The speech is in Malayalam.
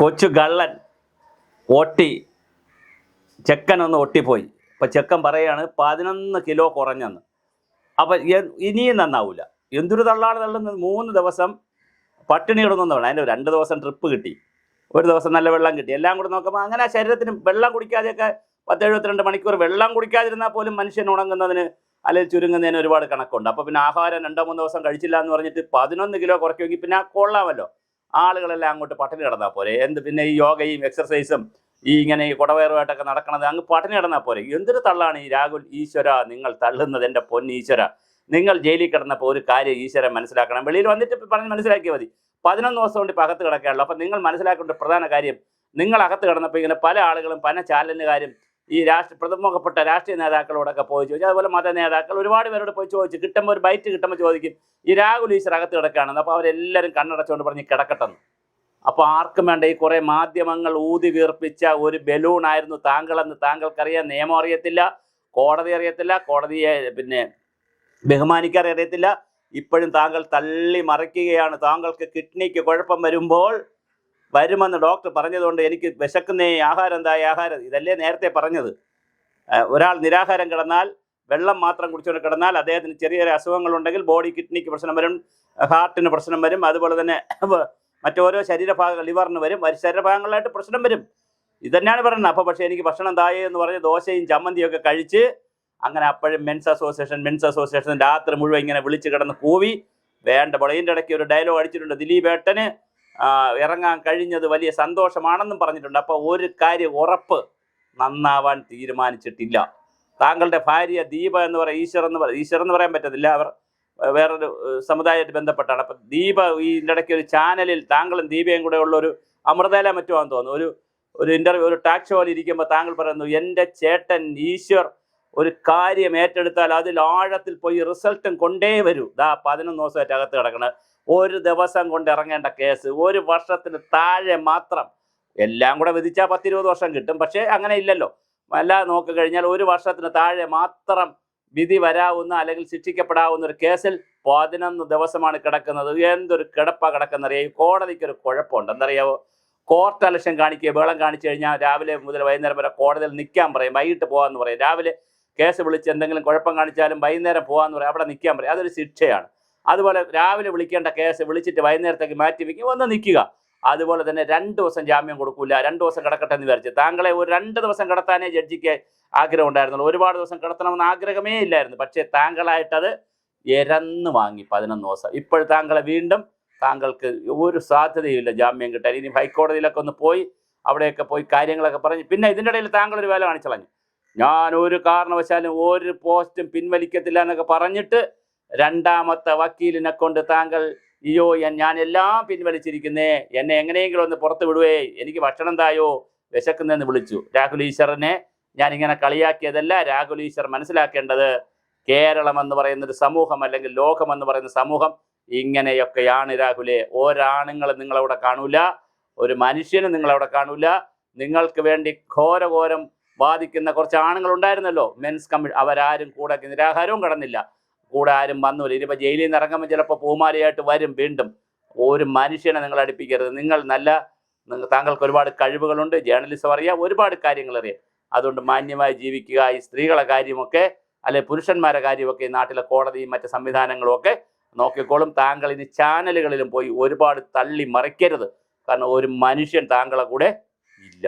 കൊച്ചു ഗള്ളൻ ഒട്ടി ചെക്കൻ ഒന്ന് ഒട്ടിപ്പോയി. അപ്പം ചെക്കൻ പറയാണ് പതിനൊന്ന് കിലോ കുറഞ്ഞെന്ന്. അപ്പം ഇനിയും നന്നാവില്ല എന്തൊരു തള്ളാണ് തള്ളുന്നത്? മൂന്ന് ദിവസം പട്ടിണി കിടന്നതാണ് അതിന്റെ രണ്ട് ദിവസം ട്രിപ്പ് കിട്ടി. ഒരു ദിവസം നല്ല വെള്ളം കിട്ടി. എല്ലാം കൂടെ നോക്കുമ്പോൾ അങ്ങനെ ശരീരത്തിന് വെള്ളം കുടിക്കാതെയൊക്കെ പത്ത് എഴുപത്തിരണ്ട് മണിക്കൂർ വെള്ളം കുടിക്കാതിരുന്നാൽ പോലും മനുഷ്യൻ ഉണങ്ങുന്നതിന് അല്ലെങ്കിൽ ചുരുങ്ങുന്നതിന് ഒരുപാട് കണക്കുണ്ട്. അപ്പോൾ പിന്നെ ആഹാരം രണ്ടോ മൂന്നോ ദിവസം കഴിച്ചില്ല എന്ന് പറഞ്ഞിട്ട് പതിനൊന്ന് കിലോ കുറയ്ക്കുമെങ്കിൽ പിന്നെ കൊള്ളാമല്ലോ. ആളുകളെല്ലാം അങ്ങോട്ട് പട്ടിണി കിടന്നാൽ പോരെ. എന്ത് പിന്നെ ഈ യോഗയും എക്സർസൈസും ഈ ഇങ്ങനെ ഈ കുടവയറുമായിട്ടൊക്കെ നടക്കണത് അങ്ങ് പട്ടിണി കിടന്നാൽ പോരെ. എന്തൊരു തള്ളാണ് ഈ രാഹുൽ ഈശ്വര നിങ്ങൾ തള്ളുന്നത് എന്റെ പൊന്ന് ഈശ്വര. നിങ്ങൾ ജയിലിൽ കിടന്നപ്പോൾ ഒരു കാര്യം ഈശ്വരൻ മനസ്സിലാക്കണം. വെളിയിൽ വന്നിട്ട് പറഞ്ഞ് മനസ്സിലാക്കിയാൽ മതി. പതിനൊന്ന് ദിവസം കൊണ്ട് ഇപ്പം അകത്ത് കിടക്കുകയുള്ളൂ അപ്പം നിങ്ങൾ മനസ്സിലാക്കേണ്ട പ്രധാന കാര്യം നിങ്ങൾ അകത്ത് കിടന്നപ്പോൾ ഇങ്ങനെ പല ആളുകളും പല ചാനലിനുകാരും ഈ രാഷ്ട്ര പ്രമുഖപ്പെട്ട രാഷ്ട്രീയ നേതാക്കളോടൊക്കെ പോയി ചോദിച്ചു. അതുപോലെ മത നേതാക്കൾ ഒരുപാട് പേരോട് പോയി ചോദിച്ചു. കിട്ടുമ്പോൾ ഒരു ബൈറ്റ് കിട്ടുമ്പോൾ ചോദിക്കും ഈ രാഹുൽ ഈശ്വർ അകത്ത് കിടക്കുകയാണെന്ന്. അപ്പോൾ അവരെല്ലാവരും കണ്ണടച്ചുകൊണ്ട് പറഞ്ഞ് കിടക്കട്ടെന്ന്. അപ്പോൾ ആർക്കും വേണ്ട ഈ കുറേ മാധ്യമങ്ങൾ ഊതി വീർപ്പിച്ച ഒരു ബലൂണായിരുന്നു താങ്കളെന്ന് താങ്കൾക്കറിയാം. നിയമം അറിയത്തില്ല കോടതി അറിയത്തില്ല കോടതിയെ പിന്നെ ബഹുമാനിക്കാൻ അറിയത്തില്ല. ഇപ്പോഴും താങ്കൾ തള്ളി മറിക്കുകയാണ്. താങ്കൾക്ക് കിഡ്നിക്ക് കുഴപ്പം വരുമ്പോൾ വരുമെന്ന് ഡോക്ടർ പറഞ്ഞതുകൊണ്ട് എനിക്ക് വിശക്കുന്നേ ആഹാരം എന്തായി ആഹാരം? ഇതല്ലേ നേരത്തെ പറഞ്ഞത്. ഒരാൾ നിരാഹാരം കിടന്നാൽ വെള്ളം മാത്രം കുടിച്ചുകൊണ്ട് കിടന്നാൽ അദ്ദേഹത്തിന് ചെറിയ ചെറിയ അസുഖങ്ങളുണ്ടെങ്കിൽ ബോഡി കിഡ്നിക്ക് പ്രശ്നം വരും ഹാർട്ടിന് പ്രശ്നം വരും അതുപോലെ തന്നെ മറ്റോരോ ശരീരഭാഗങ്ങൾ ലിവറിന് വരും ശരീരഭാഗങ്ങളിലായിട്ട് പ്രശ്നം വരും. ഇതന്നെയാണ് പറയുന്നത്. അപ്പോൾ പക്ഷേ എനിക്ക് ഭക്ഷണം തായേ എന്ന് പറഞ്ഞ് ദോശയും ചമ്മന്തിയും ഒക്കെ കഴിച്ച് അങ്ങനെ അപ്പോഴും മെൻസ് അസോസിയേഷൻ മെൻസ് അസോസിയേഷൻ രാത്രി മുഴുവൻ ഇങ്ങനെ വിളിച്ച് കിടന്ന് കൂവി വേണ്ട ഇതിന്റെ ഇടയ്ക്ക് ഒരു ഡയലോഗ് അടിച്ചിട്ടുണ്ട്. ദിലീപ് ഏട്ടന് ആ, ഇറങ്ങാൻ കഴിഞ്ഞത് വലിയ സന്തോഷമാണെന്നും പറഞ്ഞിട്ടുണ്ട്. അപ്പോൾ ഒരു കാര്യം ഉറപ്പ് നന്നാവാൻ തീരുമാനിച്ചിട്ടില്ല. താങ്കളുടെ ഭാര്യ ദീപ എന്ന് പറയുക ഈശ്വർ എന്ന് പറ ഈശ്വർ എന്ന് പറയാൻ പറ്റത്തില്ല. അവർ വേറൊരു സമുദായമായിട്ട് ബന്ധപ്പെട്ടാണ്. അപ്പം ദീപ ഈ ഇടയ്ക്ക് ഒരു ചാനലിൽ താങ്കളും ദീപയും കൂടെ ഉള്ള ഒരു അമൃതയില മറ്റുമാണെന്ന് തോന്നുന്നു. ഒരു ഒരു ഇന്റർവ്യൂ ഒരു ടാക്സ് ഷോയിൽ ഇരിക്കുമ്പോൾ താങ്കൾ പറയുന്നു എന്റെ ചേട്ടൻ ഈശ്വർ ഒരു കാര്യം ഏറ്റെടുത്താൽ അതിൽ ആഴത്തിൽ പോയി റിസൾട്ടും കൊണ്ടേ വരൂ. ദാ പതിനൊന്ന് ദിവസമായിട്ട് അകത്ത് കിടക്കണത് ഒരു ദിവസം കൊണ്ട് ഇറങ്ങേണ്ട കേസ്. ഒരു വർഷത്തിന് താഴെ മാത്രം. എല്ലാം കൂടെ വിധിച്ചാൽ പത്തിരുപത് വർഷം കിട്ടും. പക്ഷേ അങ്ങനെ ഇല്ലല്ലോ. അല്ല നോക്കി കഴിഞ്ഞാൽ ഒരു വർഷത്തിന് താഴെ മാത്രം വിധി വരാവുന്ന അല്ലെങ്കിൽ ശിക്ഷിക്കപ്പെടാവുന്ന ഒരു കേസിൽ പതിനൊന്ന് ദിവസമാണ് കിടക്കുന്നത്. എന്തൊരു കിടപ്പ കിടക്കുന്നറിയാം? ഈ കോടതിക്ക് ഒരു കുഴപ്പമുണ്ട്. എന്തറിയാവോ? കോർട്ട് അലക്ഷൻ കാണിക്കുക ബഹളം കാണിച്ചു കഴിഞ്ഞാൽ രാവിലെ മുതൽ വൈകുന്നേരം വരെ കോടതിയിൽ നിൽക്കാൻ പറയും. വൈകിട്ട് പോകാമെന്ന് പറയും. രാവിലെ കേസ് വിളിച്ച് എന്തെങ്കിലും കുഴപ്പം കാണിച്ചാലും വൈകുന്നേരം പോകാമെന്ന് പറയാം. അവിടെ നിൽക്കാൻ പറയും. അതൊരു ശിക്ഷയാണ്. അതുപോലെ രാവിലെ വിളിക്കേണ്ട കേസ് വിളിച്ചിട്ട് വൈകുന്നേരത്തേക്ക് മാറ്റി വയ്ക്കും ഒന്ന് നിൽക്കുക. അതുപോലെ തന്നെ രണ്ട് ദിവസം ജാമ്യം കൊടുക്കില്ല രണ്ട് ദിവസം കിടക്കട്ടെ എന്ന് വിചാരിച്ചു. താങ്കളെ ഒരു രണ്ട് ദിവസം കിടത്താനേ ജഡ്ജിക്ക് ആഗ്രഹം ഉണ്ടായിരുന്നുള്ളൂ. ഒരുപാട് ദിവസം കിടത്തണമെന്ന് ആഗ്രഹമേ ഇല്ലായിരുന്നു. പക്ഷേ താങ്കളായിട്ടത് എരന്ന് വാങ്ങി പതിനൊന്ന് ദിവസം. ഇപ്പോൾ താങ്കളെ വീണ്ടും താങ്കൾക്ക് ഒരു സാധ്യതയില്ല ജാമ്യം കിട്ടാൻ. ഇനി ഹൈക്കോടതിയിലൊക്കെ ഒന്ന് പോയി അവിടെയൊക്കെ പോയി കാര്യങ്ങളൊക്കെ പറഞ്ഞ്. പിന്നെ ഇതിന്റെ ഇടയിൽ താങ്കൾ ഒരു വേല കാണിച്ചു കളഞ്ഞു ഞാൻ ഒരു കാരണവശാലും ഒരു പോസ്റ്റും പിൻവലിക്കത്തില്ല എന്നൊക്കെ പറഞ്ഞിട്ട് രണ്ടാമത്തെ വക്കീലിനെ കൊണ്ട് താങ്കൾ അയ്യോ ഞാൻ എല്ലാം പിൻവലിച്ചിരിക്കുന്നേ. എന്നെ എങ്ങനെയെങ്കിലും ഒന്ന് പുറത്ത് വിടുവേ. എനിക്ക് ഭക്ഷണം തായോ? വിശക്കുന്നെന്ന് വിളിച്ചു. രാഹുൽ ഈശ്വറിനെ ഞാൻ ഇങ്ങനെ കളിയാക്കിയതല്ല രാഹുൽ ഈശ്വർ മനസ്സിലാക്കേണ്ടത് കേരളം എന്ന് പറയുന്ന ഒരു സമൂഹം അല്ലെങ്കിൽ ലോകം എന്ന് പറയുന്ന സമൂഹം ഇങ്ങനെയൊക്കെയാണ് രാഹുലെ. ഒരാണുങ്ങളും നിങ്ങളവിടെ കാണൂല ഒരു മനുഷ്യനും നിങ്ങളവിടെ കാണൂല. നിങ്ങൾക്ക് വേണ്ടി ഘോരഘോരം ബാധിക്കുന്ന കുറച്ച് ആണുങ്ങൾ ഉണ്ടായിരുന്നല്ലോ. മെൻസ് കമ്മി അവരാരും കൂടെ നിരാഹാരവും കടന്നില്ല. കൂടെ ആരും വന്നില്ല ഇനിയിപ്പോൾ ജയിലിൽ നിന്ന് ഇറങ്ങുമ്പോൾ ചിലപ്പോൾ പൂമാലയായിട്ട് വരും വീണ്ടും. ഒരു മനുഷ്യനെ നിങ്ങൾ അടുപ്പിക്കരുത്. നിങ്ങൾ നല്ല താങ്കൾക്ക് ഒരുപാട് കഴിവുകളുണ്ട്. ജേർണലിസം അറിയാം ഒരുപാട് കാര്യങ്ങൾ അറിയാം. അതുകൊണ്ട് മാന്യമായി ജീവിക്കുക. ഈ സ്ത്രീകളെ കാര്യമൊക്കെ അല്ലെ പുരുഷന്മാരെ കാര്യമൊക്കെ ഈ നാട്ടിലെ കോടതിയും മറ്റ് സംവിധാനങ്ങളും ഒക്കെ നോക്കിക്കോളും. താങ്കൾ ഇനി ചാനലുകളിലും പോയി ഒരുപാട് തള്ളി മറിക്കരുത്. കാരണം ഒരു മനുഷ്യൻ താങ്കളെ കൂടെ ഇല്ല.